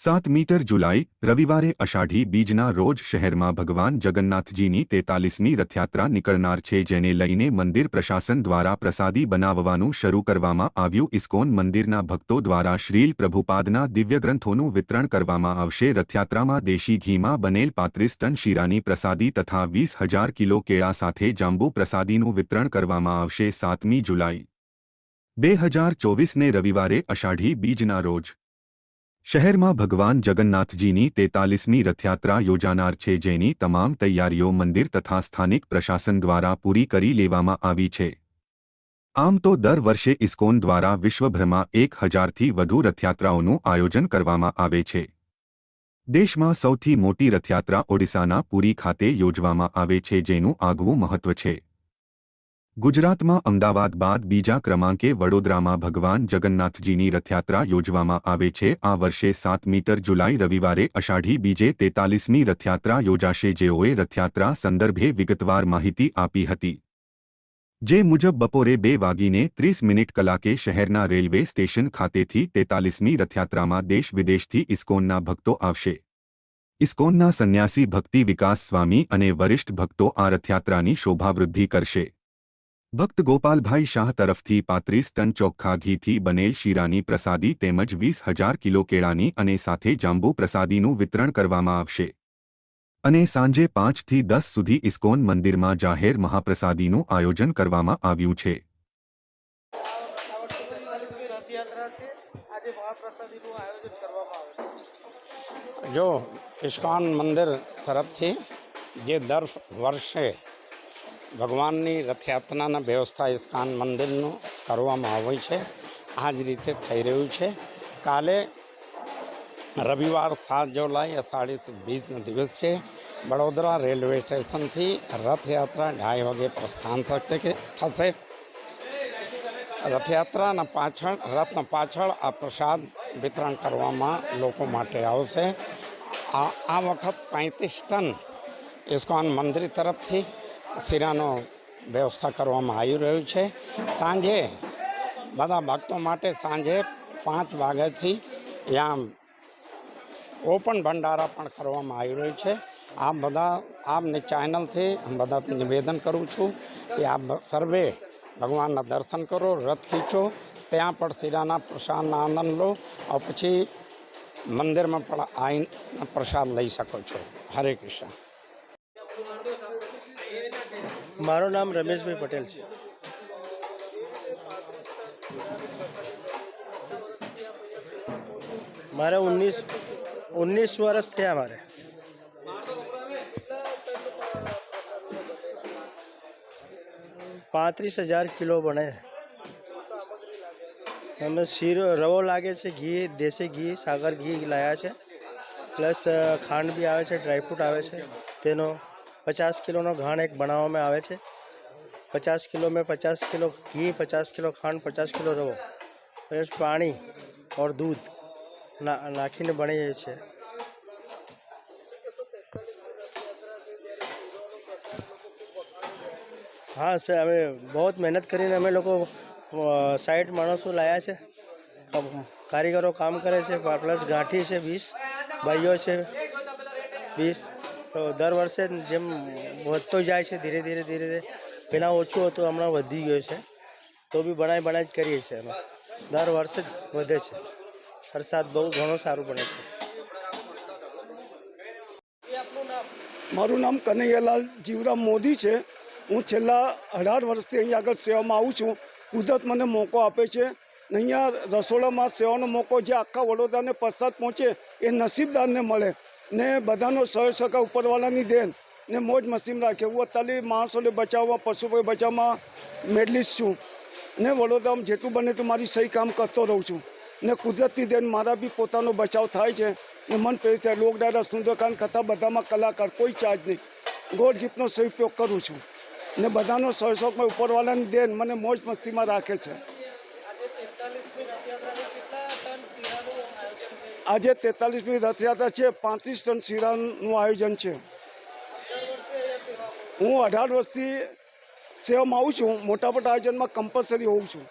સાત મીટર જુલાઈ, રવિવારે અષાઢી બીજના રોજ શહેરમાં ભગવાન જગન્નાથજીની તેતાલીસમી રથયાત્રા નીકળનાર છે, જેને લઈને મંદિર પ્રશાસન દ્વારા પ્રસાદી બનાવવાનું શરૂ કરવામાં આવ્યું. ઇસ્કોન મંદિરના ભક્તો દ્વારા શ્રીલ પ્રભુપાદના દિવ્ય ગ્રંથોનું વિતરણ કરવામાં આવશે. રથયાત્રામાં દેશી ઘીમાં બનેલ પાંત્રીસ ટન શીરાની પ્રસાદી તથા વીસ હજાર કિલો કેળા સાથે જાંબુ પ્રસાદીનું વિતરણ કરવામાં આવશે સાતમી જુલાઈ. બે હજાર ચોવીસને રવિવારે અષાઢી બીજના રોજ શહેરમાં ભગવાન જગન્નાથજીની તેતાલીસમી રથયાત્રા યોજાનાર છે જેની તમામ તૈયારીઓ મંદિર તથા સ્થાનિક પ્રશાસન દ્વારા પૂરી કરી લેવામાં આવી છે. આમ તો દર વર્ષે ઇસ્કોન દ્વારા વિશ્વભરમાં એક હજારથી વધુ રથયાત્રાઓનું આયોજન કરવામાં આવે છે. દેશમાં સૌથી મોટી રથયાત્રા ઓડિશાના પુરી ખાતે યોજવામાં આવે છે જેનું આગવું મહત્વ છે. ગુજરાતમાં અમદાવાદ બાદ બીજા ક્રમાંકે વડોદરામાં ભગવાન જગન્નાથજીની રથયાત્રા યોજવામાં આવે છે. આ વર્ષે સાત મીટર જુલાઈ રવિવારે અષાઢી બીજે તેતાલીસમી રથયાત્રા યોજાશે. જેઓએ રથયાત્રા સંદર્ભે વિગતવાર માહિતી આપી હતી. જે મુજબ બપોરે બે વાગીને ત્રીસ મિનિટ કલાકે શહેરના રેલવે સ્ટેશન ખાતેથી તેતાલીસમી રથયાત્રામાં દેશ વિદેશથી ઇસ્કોનના ભક્તો આવશે. ઇસ્કોનના સંન્યાસી ભક્તિ વિકાસ સ્વામી અને વરિષ્ઠ ભક્તો આ રથયાત્રાની શોભાવૃદ્ધિ કરશે. ભક્ત ગોપાલભાઈ શાહ તરફથી પાંત્રીસ ટન ચોખ્ખા ઘીથી બનેલ શીરાની પ્રસાદી તેમજ વીસ હજાર કિલો કેળાની અને સાથે જાંબુ પ્રસાદીનું વિતરણ કરવામાં આવશે. અને સાંજે પાંચથી દસ સુધી ઇસ્કોન મંદિરમાં જાહેર મહાપ્રસાદીનું આયોજન કરવામાં આવ્યું છે. જો ઇસ્કોન મંદિર તરફથી જે દર વર્ષે ભગવાનની રથયાત્રાના વ્યવસ્થા ઇસ્કાન મંદિરનું કરવામાં આવી છે. આ જ રીતે થઈ રહ્યું છે. કાલે રવિવાર સાત જુલાઈ અષાઢી બીજનો દિવસ છે. વડોદરા રેલવે સ્ટેશનથી રથયાત્રા ઢાઈ વાગે પ્રસ્થાન થશે થશે? રથયાત્રાના પાછળ, રથના પાછળ આ પ્રસાદ વિતરણ કરવામાં લોકો માટે આવશે. આ આ વખત પાંત્રીસ ટન ઇસ્કોન મંદિર તરફથી શીરાનો વ્યવસ્થા કરવામાં આવી રહ્યું છે. સાંજે બધા ભક્તો માટે સાંજે પાંચ વાગ્યાથી ત્યાં ઓપન ભંડારા પણ કરવામાં આવી રહ્યું છે. આ બધા, આપની ચેનલથી બધાથી નિવેદન કરું છું કે આપ સર્વે ભગવાનના દર્શન કરો, રથ ખીંચો, ત્યાં પણ શીરાના પ્રસાદના આનંદ લો પછી મંદિરમાં પણ આવીને પ્રસાદ લઈ શકો છો. હરે કૃષ્ણ. મારું નામ રમેશભાઈ પટેલ છે. મારે ઓગણીસ ઓગણીસ વર્ષ થયા મારે. પાંત્રીસ હજાર કિલો બને. અમે શીરો, રવો લાગે છે, ઘી, દેશી ઘી, સાગર ઘી લાયા છે. પ્લસ ખાંડ બી આવે છે, ડ્રાયફ્રૂટ આવે છે. તેનો પચાસ કિલોનો ઘાણ એક બનાવવામાં આવે છે. પચાસ કિલો મેં પચાસ કિલો ઘી, પચાસ કિલો ખાંડ, પચાસ કિલો રવો. પ્લસ પાણી ઓર દૂધ ના, નાખીને બનીએ છીએ. હા સર અમે બહુ મહેનત કરીને અમે લોકો સાઈઠ માણસો લાવ્યા છે. કામ- કારીગરો કામ કરે છે. પ્લસ ગાંઠી છે, વીસ. ભાઈઓ છે, વીસ. તો દર વર્ષે જેમ વધતો જાય છે ધીરે ધીરે ધીરે ધીરે પહેલાં ઓછું હતું, હમણાં વધી ગયું છે. તો બી બનાવી બનાવી જ કરીએ છીએ અમે દર વર્ષે વધે છે. વરસાદ બહુ ઘણો સારું બને છે. મારું નામ કનૈયાલાલ જીવરામ મોદી છે. હું છેલ્લા અઢાર વર્ષથી અહીંયા આગળ સેવામાં આવું છું. કુદરત મને મોકો આપે છે. અહીંયા રસોડામાં સેવાનો મોકો જે આખા વડોદરાને પ્રસાદ પહોંચે એ નસીબદારને મળે. ને બધાનો સહ સહકાર ઉપરવાળાની દેન ને મોજ મસ્તીમાં રાખે. હું અત્યારે માણસોને બચાવવા પશુ બચાવવામાં મેડલિસ્ટ છું. ને વડોદરામાં જેટલું બને એટલું મારી સહી કામ કરતો રહું છું. ને કુદરતી દેન મારા બી પોતાનો બચાવ થાય છે. ને મન પ્રેરિત થાય. લોક ડાયરા સુંદરકાંડ કથા બધામાં કલાકાર, કોઈ ચાર્જ નહીં. ગોડ ગિફ્ટનો સહી ઉપયોગ કરું છું. ને બધાનો સહયોગમાં ઉપરવાળાની દેન મને મોજ મસ્તીમાં રાખે છે. આજે તેતાલીસમી રથયાત્રા છે, પાંત્રીસ ટન શીરાનું આયોજન છે. હું અઢાર વર્ષથી સેવામાં આવું છું મોટા મોટા આયોજનમાં કમ્પલસરી હોઉં છું.